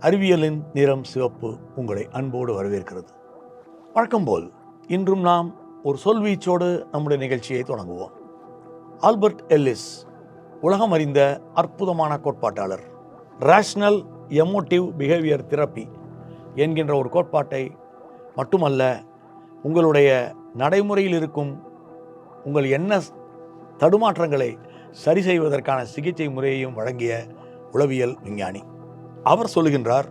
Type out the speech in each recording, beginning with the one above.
அறிவியலின் நிறம் சிவப்பு உங்களை அன்போடு வரவேற்கிறது. வழக்கம்போல் இன்றும் நாம் ஒரு சொல்வீச்சோடு நம்முடைய நிகழ்ச்சியை தொடங்குவோம். ஆல்பர்ட் எல்லிஸ் உலகம் அறிந்த அற்புதமான கோட்பாட்டாளர் ரேஷனல் எமோட்டிவ் பிஹேவியர் தெரப்பி என்கின்ற ஒரு கோட்பாட்டை மட்டுமல்ல உங்களுடைய நடைமுறையில் இருக்கும் உங்கள் என்ன தடுமாற்றங்களை சரி செய்வதற்கான சிகிச்சை முறையையும் வழங்கிய உளவியல் விஞ்ஞானி. அவர் சொல்லுகின்றார்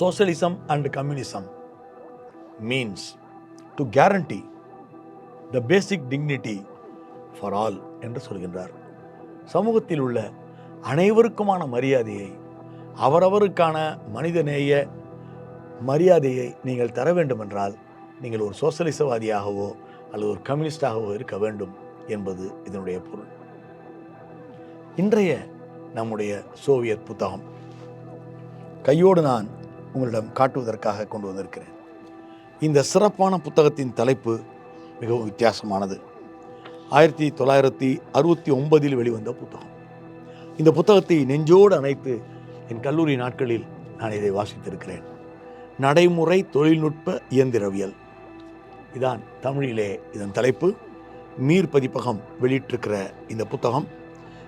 socialism and communism means to guarantee the basic dignity for all என்று சொல்கின்றார். சமூகத்தில் உள்ள அனைவருக்குமான மரியாதையை அவரவருக்கான மனிதநேய மரியாதையை நீங்கள் தர வேண்டுமென்றால் நீங்கள் ஒரு சோசலிசவாதியாகவோ அல்லது ஒரு கம்யூனிஸ்டாகவோ இருக்க வேண்டும் என்பது இதனுடைய பொருள். இன்றைய நம்முடைய சோவியத் புத்தகம். கையோடு நான் உங்களிடம் காட்டுவதற்காக கொண்டு வந்திருக்கிறேன். இந்த சிறப்பான புத்தகத்தின் தலைப்பு மிகவும் வித்தியாசமானது. ஆயிரத்தி தொள்ளாயிரத்தி அறுபத்தி ஒன்பதில் வெளிவந்த புத்தகம். இந்த புத்தகத்தை நெஞ்சோடு அணைத்து என் கல்லூரி நாட்களில் நான் இதை வாசித்திருக்கிறேன். நடைமுறை தொழில்நுட்ப இயந்திரவியல். இதான் தமிழிலே இதன் தலைப்பு. மீர் பதிப்பகம் வெளியிட்டிருக்கிற இந்த புத்தகம்.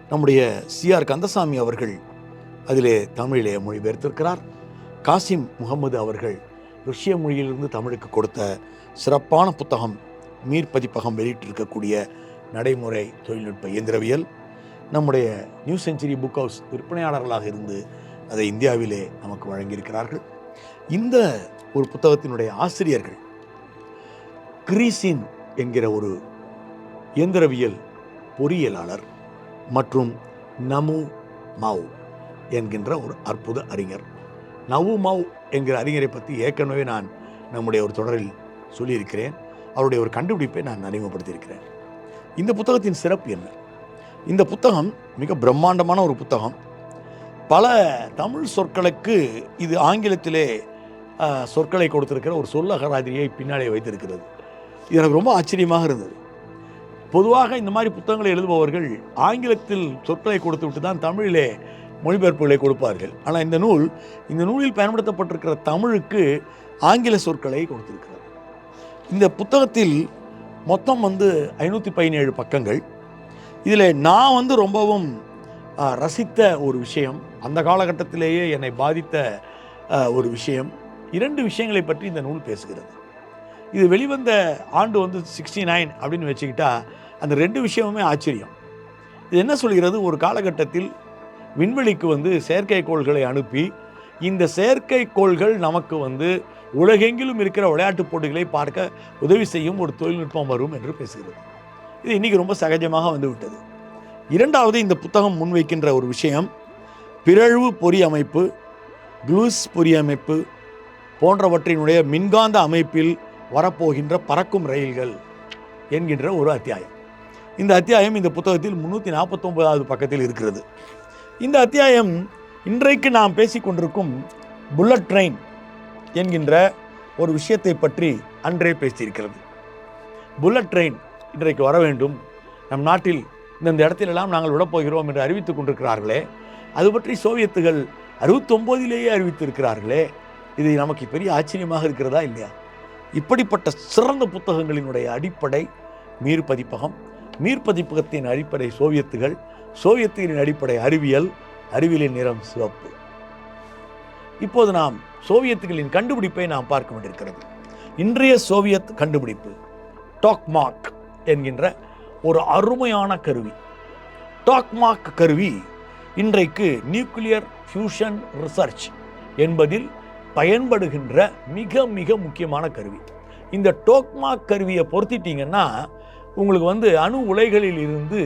நம்முடைய சிஆர் கந்தசாமி அவர்கள் அதிலே தமிழிலே மொழிபெயர்த்திருக்கிறார். காசிம் முகமது அவர்கள் ருஷ்ய மொழியிலிருந்து தமிழுக்கு கொடுத்த சிறப்பான புத்தகம் மீர் பதிப்பகம் வெளியிட்டிருக்கக்கூடிய நடைமுறை தொழில்நுட்ப இயந்திரவியல். நம்முடைய நியூ செஞ்சுரி புக் ஹவுஸ் விற்பனையாளர்களாக இருந்து அதை இந்தியாவிலே நமக்கு வழங்கியிருக்கிறார்கள். இந்த ஒரு புத்தகத்தினுடைய ஆசிரியர்கள் கிரீசின் என்கிற ஒரு இயந்திரவியல் பொறியியலாளர் மற்றும் நமு மாவு. என்கின்ற ஒரு அற்புத அறிஞர். நவு மவ் என்கிற அறிஞரை பற்றி ஏற்கனவே நான் நம்முடைய ஒரு தொடரில் சொல்லியிருக்கிறேன். அவருடைய ஒரு கண்டுபிடிப்பை நான் அறிமுகப்படுத்தியிருக்கிறேன். இந்த புத்தகத்தின் சிறப்பு என்ன? இந்த புத்தகம் மிக பிரம்மாண்டமான ஒரு புத்தகம். பல தமிழ் சொற்களுக்கு இது ஆங்கிலத்திலே சொற்களை கொடுத்திருக்கிற ஒரு சொல்லகராதிரியை பின்னாலே வைத்திருக்கிறது. இது எனக்கு ரொம்ப ஆச்சரியமாக இருந்தது. பொதுவாக இந்த மாதிரி புத்தகங்களை எழுதுபவர்கள் ஆங்கிலத்தில் சொற்களை கொடுத்து விட்டு தான் தமிழிலே மொழிபெயர்ப்புகளை கொடுப்பார்கள். ஆனால் இந்த நூல் இந்த நூலில் பயன்படுத்தப்பட்டிருக்கிற தமிழுக்கு ஆங்கில சொற்களை கொடுத்திருக்கிறது. இந்த புத்தகத்தில் மொத்தம் வந்து ஐநூற்றி பதினேழு பக்கங்கள். இதில் நான் வந்து ரொம்பவும் ரசித்த ஒரு விஷயம் அந்த காலகட்டத்திலேயே என்னை பாதித்த ஒரு விஷயம். இரண்டு விஷயங்களை பற்றி இந்த நூல் பேசுகிறது. இது வெளிவந்த ஆண்டு வந்து சிக்ஸ்டி நைன் அப்படின்னு வச்சுக்கிட்டா அந்த ரெண்டு விஷயமுமே ஆச்சரியம். இது என்ன சொல்கிறது? ஒரு காலகட்டத்தில் விண்வெளிக்கு வந்து செயற்கைக்கோள்களை அனுப்பி இந்த செயற்கைக்கோள்கள் நமக்கு வந்து உலகெங்கிலும் இருக்கிற விளையாட்டுப் போட்டிகளை பார்க்க உதவி செய்யும் ஒரு தொழில்நுட்பம் வரும் என்று பேசுகிறது. இது இன்றைக்கி ரொம்ப சகஜமாக வந்துவிட்டது. இரண்டாவது இந்த புத்தகம் முன்வைக்கின்ற ஒரு விஷயம் பிறழ்வு பொறி அமைப்பு க்ளூஸ் பொறி அமைப்பு போன்றவற்றினுடைய மின்காந்த அமைப்பில் வரப்போகின்ற பறக்கும் ரயில்கள் என்கின்ற ஒரு அத்தியாயம். இந்த அத்தியாயம் இந்த புத்தகத்தில் முன்னூற்றி நாற்பத்தொன்பதாவது பக்கத்தில் இருக்கிறது. இந்த அத்தியாயம் இன்றைக்கு நாம் பேசிக்கொண்டிருக்கும் புல்லட் ட்ரெயின் என்கின்ற ஒரு விஷயத்தை பற்றி அன்றே பேசியிருக்கிறது. புல்லட் ட்ரெயின் இன்றைக்கு வர வேண்டும். நம் நாட்டில் இந்தந்த இடத்திலெல்லாம் நாங்கள் விடப்போகிறோம் என்று அறிவித்துக் கொண்டிருக்கிறார்களே. அது பற்றி சோவியத்துகள் அறுபத்தொம்போதிலேயே அறிவித்திருக்கிறார்களே. இது நமக்கு பெரிய ஆச்சரியமாக இருக்கிறதா இல்லையா? இப்படிப்பட்ட சிறந்த புத்தகங்களினுடைய அடிப்படை மீர் பதிப்பகம் மீர்பதிப்பகத்தின் அடிப்படை சோவியத்துகள் சோவியத்தின் அடிப்படை அறிவியல் அறிவியலின் நிறம் சிவப்பு. இப்போது நாம் சோவியத்துகளின் கண்டுபிடிப்பை நாம் பார்க்க வேண்டியிருக்கிறது. இன்றைய சோவியத் கண்டுபிடிப்பு டாக்மாக் என்கின்ற ஒரு அருமையான கருவி. டாக்மாக் கருவி இன்றைக்கு நியூக்ளியர் ஃபியூஷன் ரிசர்ச் என்பதில் பயன்படுகின்ற மிக மிக முக்கியமான கருவி. இந்த டோக்மாக் கருவியை பொருத்திட்டிங்கன்னா உங்களுக்கு வந்து அணு உலைகளில் இருந்து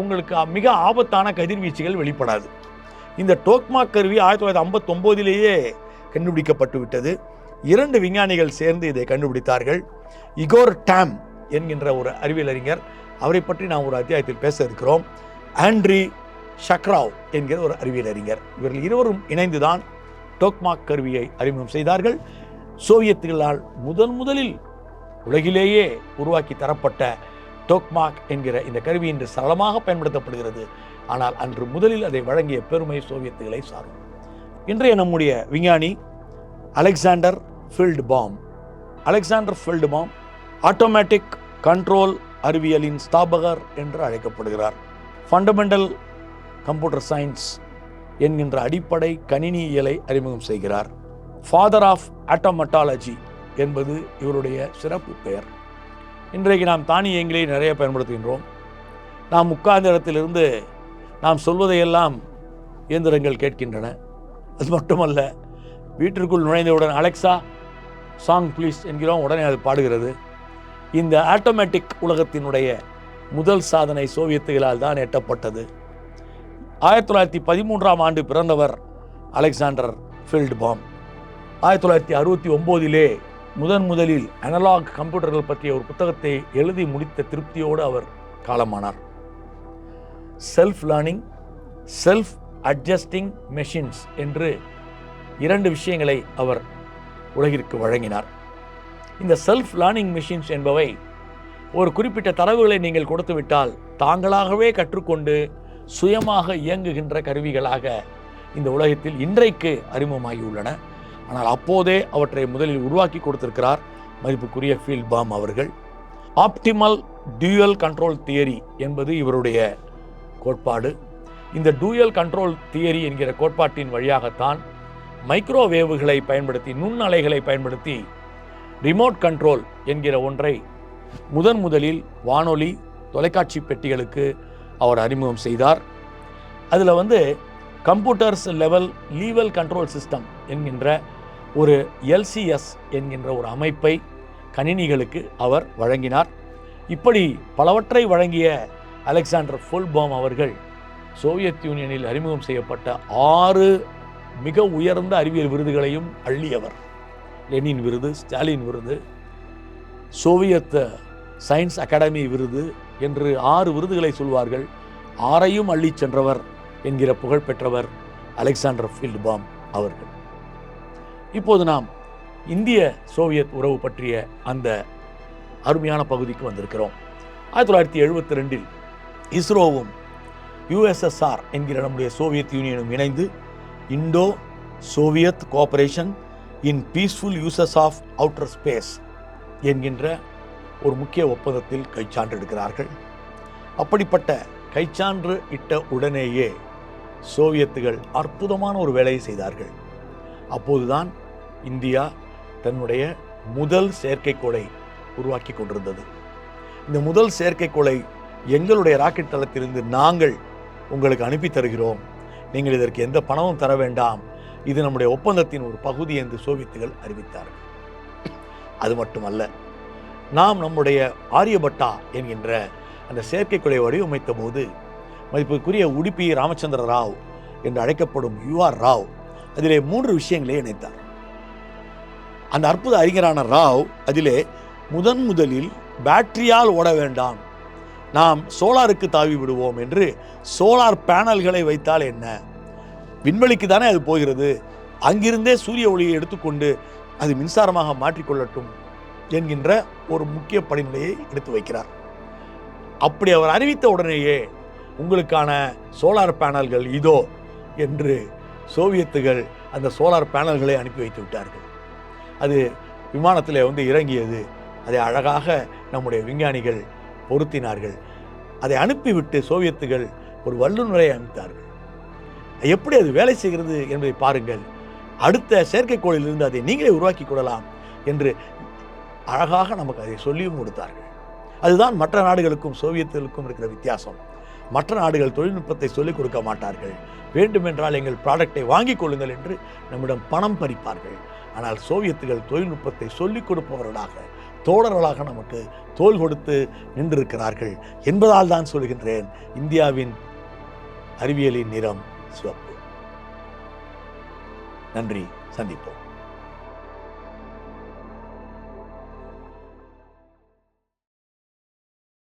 உங்களுக்கு மிக ஆபத்தான கதிர்வீச்சுகள் வெளிப்படாது. இந்த டோக்மாக் கருவி ஆயிரத்தி தொள்ளாயிரத்தி ஐம்பத்தொம்போதிலேயே கண்டுபிடிக்கப்பட்டு விட்டது இரண்டு விஞ்ஞானிகள் சேர்ந்து இதை கண்டுபிடித்தார்கள். இகோர் டேம் என்கின்ற ஒரு அறிவியல் அறிஞர் அவரை பற்றி நாம் ஒரு அத்தியாயத்தில் பேச இருக்கிறோம். ஆண்ட்ரி ஷக்ராவ் என்கிற ஒரு அறிவியல் அறிஞர் இவர்கள் இருவரும் இணைந்துதான் டோக்மாக் கருவியை அறிமுகம் செய்தார்கள். சோவியத்துகளால் முதன் முதலில் உலகிலேயே உருவாக்கி தரப்பட்ட டோக்மாக் என்கிற இந்த கருவி இன்று சரளமாக பயன்படுத்தப்படுகிறது. ஆனால் அன்று முதலில் அதை வழங்கிய பெருமை சோவியத்துகளை சாரும். இன்றைய நம்முடைய விஞ்ஞானி Alexander Feldbaum Alexander Feldbaum automatic control அறிவியலின் ஸ்தாபகர் என்று அழைக்கப்படுகிறார். ஃபண்டமெண்டல் கம்ப்யூட்டர் சயின்ஸ் என்கின்ற அடிப்படை கணினியியலை அறிமுகம் செய்கிறார். ஃபாதர் ஆஃப் ஆட்டோமட்டாலஜி என்பது இவருடைய சிறப்பு பெயர். இன்றைக்கு நாம் தானியங்களை நிறைய பயன்படுத்துகின்றோம். நாம் உட்கார்ந்த இடத்திலிருந்து நாம் சொல்வதையெல்லாம் இயந்திரங்கள் கேட்கின்றன. அது மட்டுமல்ல வீட்டிற்குள் நுழைந்தவுடன் அலெக்சா சாங் ப்ளீஸ் என்கிறோம். உடனே அது பாடுகிறது. இந்த ஆட்டோமேட்டிக் உலகத்தினுடைய முதல் சாதனை சோவியத்துகளால் தான் எட்டப்பட்டது. ஆயிரத்தி தொள்ளாயிரத்தி பதிமூன்றாம் ஆண்டு பிறந்தவர் அலெக்சாண்டர் ஃபீல்டு பாம் ஆயிரத்தி தொள்ளாயிரத்தி அறுபத்தி ஒம்போதிலே முதன் முதலில் அனலாக் கம்ப்யூட்டர்கள் பற்றிய ஒரு புத்தகத்தை எழுதி முடித்த திருப்தியோடு அவர் காலமானார். Self learning self adjusting machines என்று இரண்டு விஷயங்களை அவர் உலகிற்கு வழங்கினார். இந்த செல்ஃப் லேர்னிங் மெஷின்ஸ் என்பவை ஒரு குறிப்பிட்ட தரவுகளை நீங்கள் கொடுத்துவிட்டால் தாங்களாகவே கற்றுக்கொண்டு சுயமாக இயங்குகின்ற கருவிகளாக இந்த உலகத்தில் இன்றைக்கு அறிமுகமாகி உள்ளன ஆனால் அப்போதே அவற்றை முதலில் உருவாக்கி கொடுத்திருக்கிறார் மதிப்புக்குரிய ஃபீல்ட் பாம் அவர்கள். ஆப்டிமல் டியூயல் கண்ட்ரோல் தியரி என்பது இவருடைய கோட்பாடு. இந்த டூயல் கண்ட்ரோல் தியரி என்கிற கோட்பாட்டின் வழியாகத்தான் மைக்ரோவேவுகளை பயன்படுத்தி நுண்ணலைகளை பயன்படுத்தி ரிமோட் கண்ட்ரோல் என்கிற ஒன்றை முதன் முதலில் வானொலி தொலைக்காட்சி பெட்டிகளுக்கு அவர் அறிமுகம் செய்தார். அதில் வந்து computers level level control system என்கின்ற ஒரு எல்சிஎஸ் என்கின்ற ஒரு அமைப்பை கணினிகளுக்கு அவர் வழங்கினார். இப்படி பலவற்றை வழங்கிய அலெக்சாண்டர் ஃபுல்பாம் அவர்கள் சோவியத் யூனியனில் அறிமுகம் செய்யப்பட்ட ஆறு மிக உயர்ந்த அறிவியல் விருதுகளையும் அள்ளியவர். லெனின் விருது ஸ்டாலின் விருது சோவியத் சயின்ஸ் அகாடமி விருது என்று ஆறு விருதுகளை சொல்வார்கள். ஆறையும் அள்ளிச் சென்றவர் என்கிற புகழ் பெற்றவர் அலெக்சாண்டர் ஃபீல்ட்பாம் அவர்கள். இப்போது நாம் இந்திய சோவியத் உறவு பற்றிய அந்த அருமையான பகுதிக்கு வந்திருக்கிறோம். ஆயிரத்தி தொள்ளாயிரத்தி எழுபத்தி ரெண்டில் இஸ்ரோவும் யுஎஸ்எஸ்ஆர் என்கிற நம்முடைய சோவியத் யூனியனும் இணைந்து Indo Soviet cooperation in peaceful uses of outer space என்கின்ற ஒரு முக்கிய ஒப்பந்தத்தில் கைச்சான்று எடுக்கிறார்கள் அப்படிப்பட்ட கைச்சான்று இட்ட உடனேயே சோவியத்துகள் அற்புதமான ஒரு வேலையை செய்தார்கள். அப்போதுதான் இந்தியா தன்னுடைய முதல் செயற்கைக்கோளை உருவாக்கி கொண்டிருந்தது. இந்த முதல் செயற்கைக்கோளை எங்களுடைய ராக்கெட் தளத்திலிருந்து நாங்கள் உங்களுக்கு அனுப்பி தருகிறோம். நீங்கள் இதற்கு எந்த பணமும் தர வேண்டாம். இது நம்முடைய ஒப்பந்தத்தின் ஒரு பகுதி என்று சோவியத்துகள் அறிவித்தார்கள். அது மட்டுமல்ல நாம் நம்முடைய ஆரியபட்டா என்கின்ற அந்த செயற்கைக்கோளை வடிவமைத்த போது மதிப்புக்குரிய உடுப்பி ராமச்சந்திர ராவ் என்று அழைக்கப்படும் யூஆர் ராவ் அதிலே மூன்று விஷயங்களை இணைத்தார். அந்த அற்புத அறிஞரான ராவ் அதிலே முதன் முதலில் பேட்டரியால் ஓட வேண்டாம். நாம் சோலாருக்கு தாவி விடுவோம் என்று சோலார் பேனல்களை வைத்தால் என்ன? விண்வெளிக்கு தானே அது போகிறது? அங்கிருந்தே சூரிய ஒளியை எடுத்துக்கொண்டு அது மின்சாரமாக மாற்றிக்கொள்ளட்டும் என்கின்ற ஒரு முக்கிய படிநிலையை எடுத்து வைக்கிறார். அப்படி அவர் அறிவித்த உடனேயே உங்களுக்கான சோலார் பேனல்கள் இதோ என்று சோவியத்துகள் அந்த சோலார் பேனல்களை அனுப்பி வைத்து விட்டார்கள். அது விமானத்தில் வந்து இறங்கியது. அதை அழகாக நம்முடைய விஞ்ஞானிகள் பொருத்தினார்கள். அதை அனுப்பிவிட்டு சோவியத்துகள் ஒரு வல்லுநரை அமைத்தார்கள் எப்படி அது வேலை செய்கிறது என்பதை பாருங்கள். அடுத்த செயற்கைக்கோளிலிருந்து அதை நீங்களே உருவாக்கி கொள்ளலாம் என்று அழகாக நமக்கு அதை சொல்லியும் கொடுத்தார்கள். அதுதான் மற்ற நாடுகளுக்கும் சோவியத்துகளுக்கும் இருக்கிற வித்தியாசம். மற்ற நாடுகள் தொழில்நுட்பத்தை சொல்லிக் கொடுக்க மாட்டார்கள். வேண்டுமென்றால் எங்கள் ப்ராடக்டை வாங்கிக் கொள்ளுங்கள் என்று நம்மிடம் பணம் பறிப்பார்கள். ஆனால் சோவியத்துகள் தொழில்நுட்பத்தை சொல்லிக் கொடுப்பவர்களாக தோழர்களாக நமக்கு தோல் கொடுத்து நின்றிருக்கிறார்கள் என்பதால் தான் சொல்கின்றேன் இந்தியாவின் அறிவியலின் நிறம் சிவப்பு. நன்றி சந்திப்போம்.